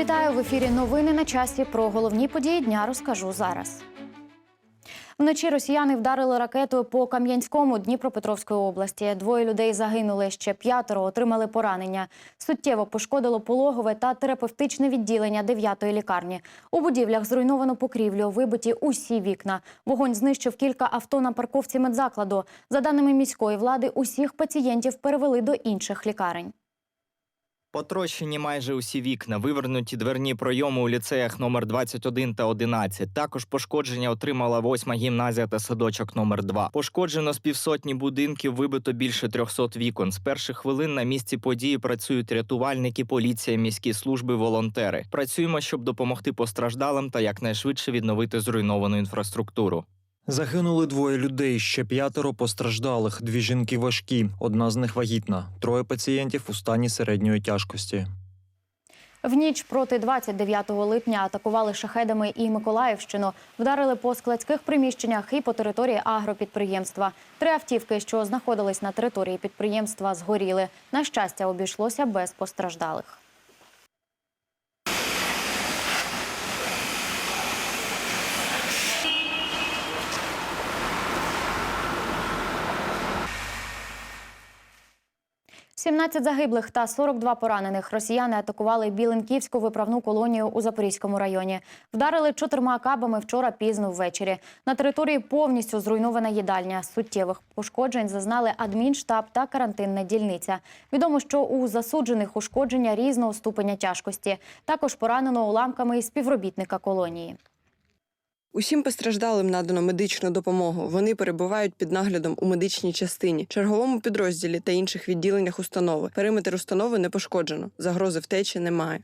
Вітаю в ефірі. Новини на часі. Про головні події дня розкажу зараз. Вночі росіяни вдарили ракетою по Кам'янському Дніпропетровської області. Двоє людей загинули, ще п'ятеро отримали поранення. Суттєво пошкодило пологове та терапевтичне відділення 9-ї лікарні. У будівлях зруйновано покрівлю, вибиті усі вікна. Вогонь знищив кілька авто на парковці медзакладу. За даними міської влади, усіх пацієнтів перевели до інших лікарень. Потрощені майже усі вікна, вивернуті дверні пройоми у ліцеях номер 21 та 11. Також пошкодження отримала восьма гімназія та садочок номер 2 Пошкоджено з півсотні будинків, вибито більше 300 вікон. З перших хвилин на місці події працюють рятувальники, поліція, міські служби, волонтери. Працюємо, щоб допомогти постраждалим та якнайшвидше відновити зруйновану інфраструктуру. Загинули двоє людей, ще п'ятеро постраждалих. Дві жінки важкі, одна з них вагітна. Троє пацієнтів у стані середньої тяжкості. В ніч проти 29 липня атакували шахедами і Миколаївщину. Вдарили по складських приміщеннях і по території агропідприємства. Три автівки, що знаходились на території підприємства, згоріли. На щастя, обійшлося без постраждалих. – 17 загиблих та 42 поранених росіяни атакували Біленківську виправну колонію у Запорізькому районі. Вдарили чотирма кабами вчора пізно ввечері. На території повністю зруйнована їдальня. Суттєвих пошкоджень зазнали адмінштаб та карантинна дільниця. Відомо, що у засуджених ушкодження різного ступеня тяжкості. Також поранено уламками і співробітника колонії. Усім постраждалим надано медичну допомогу. Вони перебувають під наглядом у медичній частині, черговому підрозділі та інших відділеннях установи. Периметр установи не пошкоджено. Загрози втечі немає.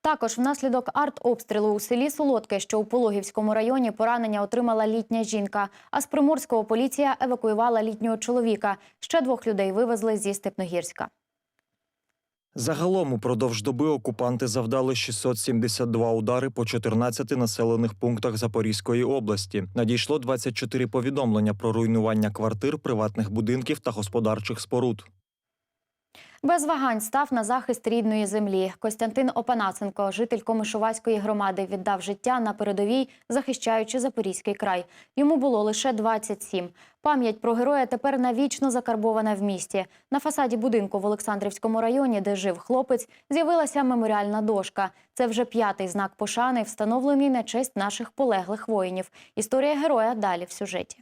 Також внаслідок артобстрілу у селі Солодке, що у Пологівському районі, поранення отримала літня жінка. А з Приморського поліція евакуювала літнього чоловіка. Ще двох людей вивезли зі Степногірська. Загалом упродовж доби окупанти завдали 672 удари по 14 населених пунктах Запорізької області. Надійшло 24 повідомлення про руйнування квартир, приватних будинків та господарчих споруд. Без вагань став на захист рідної землі. Костянтин Опанасенко, житель Комишувацької громади, віддав життя на передовій, захищаючи Запорізький край. Йому було лише 27. Пам'ять про героя тепер навічно закарбована в місті. На фасаді будинку в Олександрівському районі, де жив хлопець, з'явилася меморіальна дошка. Це вже п'ятий знак пошани, встановлений на честь наших полеглих воїнів. Історія героя далі в сюжеті.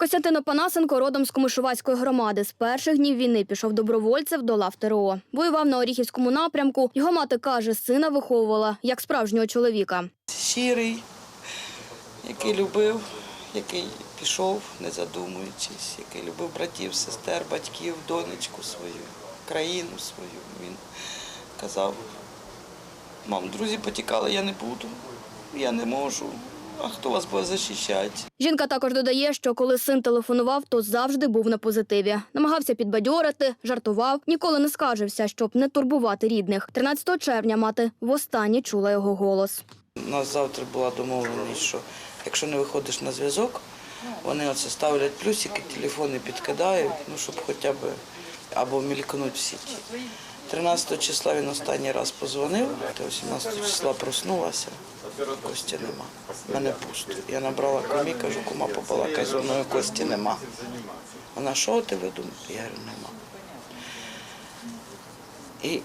Костянтин Опанасенко родом з Комишувацької громади. З перших днів війни пішов добровольцем до лав ТРО. Воював на Оріхівському напрямку. Його мати каже, сина виховувала як справжнього чоловіка. щирий, який любив, який пішов, не задумуючись, який любив братів, сестер, батьків, донечку свою, країну свою. Він казав, мам, друзі потікали, я не буду, я не можу. А хто вас буде захищати? Жінка також додає, що коли син телефонував, то завжди був на позитиві. Намагався підбадьорити, жартував, ніколи не скаржився, щоб не турбувати рідних. 13 червня мати востаннє чула його голос. У нас завтра була домовленість, що якщо не виходиш на зв'язок, вони оце ставлять плюсики, телефони підкидають, ну щоб хоча б або мількнуть в сіті. 13 числа він останній раз позвонив, та 18 числа проснулася. Кості нема. Мене пусто. Я набрала комі, кажу, кума побалакай зі мною, кості нема. Вона, що ти тебе? Я говорю, нема. І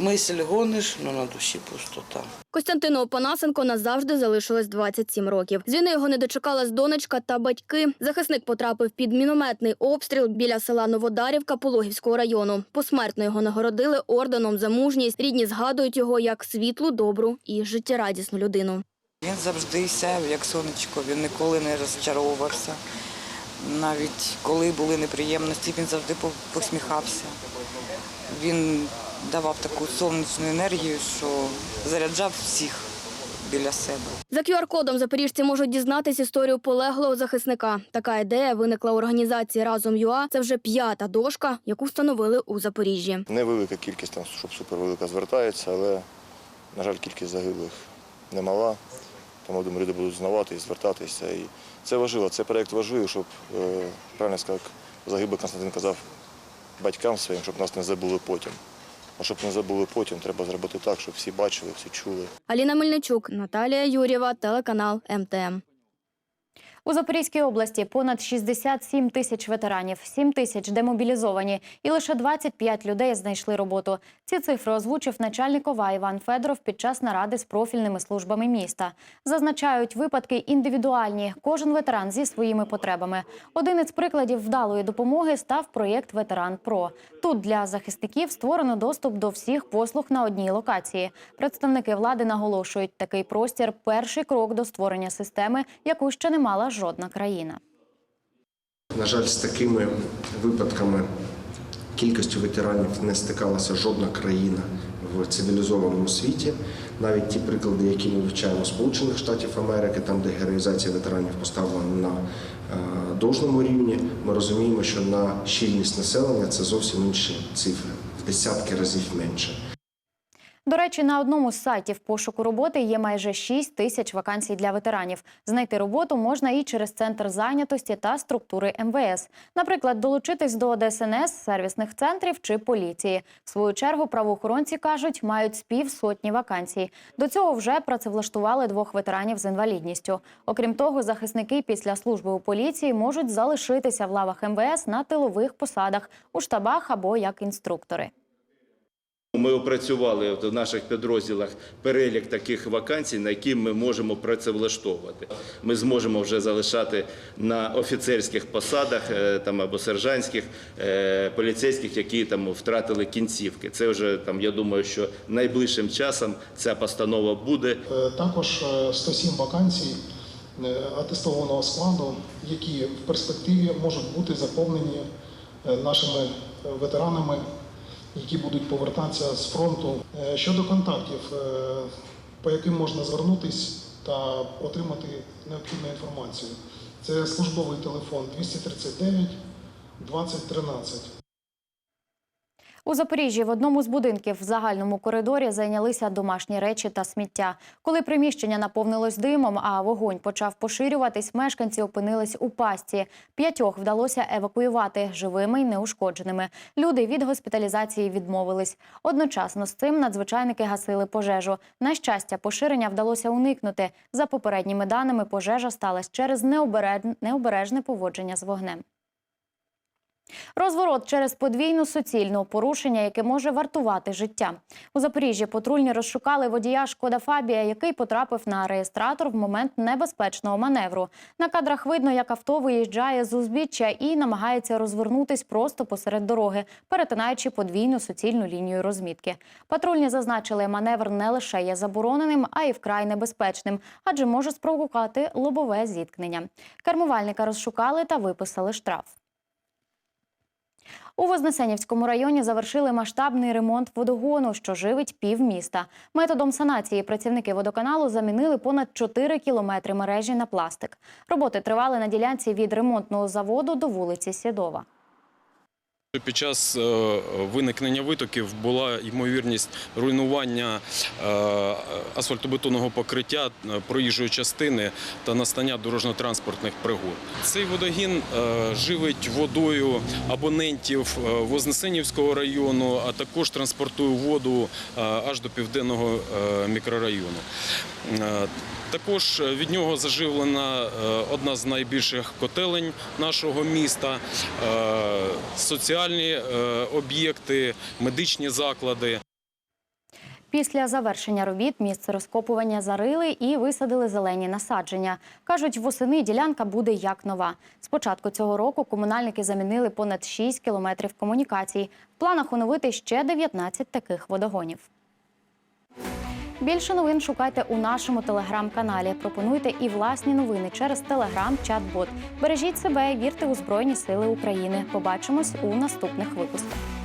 мисль гониш, але на душі пустота. Костянтину Опанасенко назавжди залишилось 27 років. З війни його не дочекалась донечка та батьки. Захисник потрапив під мінометний обстріл біля села Новодарівка Пологівського району. Посмертно його нагородили орденом за мужність. Рідні згадують його як світлу, добру і життєрадісну людину. Він завжди сяв, як сонечко, він ніколи не розчаровувався. Навіть коли були неприємності, він завжди по- посміхався. Він давав таку сонячну енергію, що заряджав всіх біля себе. За QR-кодом запоріжці можуть дізнатись історію полеглого захисника. Така ідея виникла у організації Разом ЮА. Це вже п'ята дошка, яку встановили у Запоріжжі. Невелика кількість там, щоб супервелика звертається, але, на жаль, кількість загиблих немала. Тому думаю, люди будуть знавати і звертатися. І це важливо, це проєкт важливий, щоб е, правильно сказав, загиблий Константин казав батькам своїм, щоб нас не забули потім. А щоб не забули потім, треба зробити так, щоб всі бачили, всі чули. Аліна Мельничук, Наталія Юрєва, телеканал МТМ. У Запорізькій області понад 67 тисяч ветеранів, 7 тисяч демобілізовані, і лише 25 людей знайшли роботу. Ці цифри озвучив начальник ОВА Іван Федоров під час наради з профільними службами міста. Зазначають, випадки індивідуальні. Кожен ветеран зі своїми потребами. Один із прикладів вдалої допомоги став проєкт Ветеран Про. Тут для захисників створено доступ до всіх послуг на одній локації. Представники влади наголошують, такий простір перший крок до створення системи, яку ще не мала жодна країна. На жаль, з такими випадками кількістю ветеранів не стикалася жодна країна в цивілізованому світі. Навіть ті приклади, які ми вивчаємо Сполучених Штатів Америки, там де героїзація ветеранів поставлена на е, должному рівні, ми розуміємо, що на щільність населення це зовсім інші цифри, в десятки разів менше. До речі, на одному з сайтів пошуку роботи є майже 6 тисяч вакансій для ветеранів. Знайти роботу можна і через центр зайнятості та структури МВС. Наприклад, долучитись до ДСНС, сервісних центрів чи поліції. В свою чергу правоохоронці кажуть, мають з півсотні вакансій. До цього вже працевлаштували двох ветеранів з інвалідністю. Окрім того, захисники після служби у поліції можуть залишитися в лавах МВС на тилових посадах у штабах або як інструктори. Ми опрацювали в наших підрозділах перелік таких вакансій, на які ми можемо працевлаштовувати. Ми зможемо вже залишати на офіцерських посадах е, там або сержантських е, поліцейських, які там втратили кінцівки. Це вже там. Я думаю, що найближчим часом ця постанова буде. Е, Також е, 107 вакансій атестованого складу, які в перспективі можуть бути заповнені нашими ветеранами, які будуть повертатися з фронту. Е, Щодо контактів, е, по яким можна звернутися та отримати необхідну інформацію, це службовий телефон 239 2013. У Запоріжжі в одному з будинків в загальному коридорі зайнялися домашні речі та сміття. Коли приміщення наповнилось димом, а вогонь почав поширюватись, мешканці опинились у пастці. П'ятьох вдалося евакуювати живими й неушкодженими. Люди від госпіталізації відмовились. Одночасно з цим надзвичайники гасили пожежу. На щастя, поширення вдалося уникнути. За попередніми даними, пожежа сталася через необережне поводження з вогнем. Розворот через подвійну суцільну порушення, яке може вартувати життя. У Запоріжжі патрульні розшукали водія Шкода Фабія, який потрапив на реєстратор в момент небезпечного маневру. На кадрах видно, як авто виїжджає з узбіччя і намагається розвернутись просто посеред дороги, перетинаючи подвійну суцільну лінію розмітки. Патрульні зазначили, маневр не лише є забороненим, а й вкрай небезпечним, адже може спровокувати лобове зіткнення. Кермувальника розшукали та виписали штраф. У Вознесенівському районі завершили масштабний ремонт водогону, що живить півміста. Методом санації працівники водоканалу замінили понад 4 кілометри мережі на пластик. Роботи тривали на ділянці від ремонтного заводу до вулиці Сідова. Під час е, виникнення витоків була ймовірність руйнування е, асфальтобетонного покриття е, проїжджої частини та настання дорожньо-транспортних пригод. Цей водогін живить водою абонентів Вознесенівського району, а також транспортує воду аж до південного мікрорайону. Е, Також від нього заживлена е, одна з найбільших котелень нашого міста, е, соціальні е, об'єкти, медичні заклади. Після завершення робіт місце розкопування зарили і висадили зелені насадження. Кажуть, восени ділянка буде як нова. З початку цього року комунальники замінили понад 6 кілометрів комунікацій. В планах оновити ще 19 таких водогонів. Більше новин шукайте у нашому телеграм-каналі. Пропонуйте і власні новини через телеграм-чат-бот. Бережіть себе вірте у Збройні Сили України. Побачимось у наступних випусках.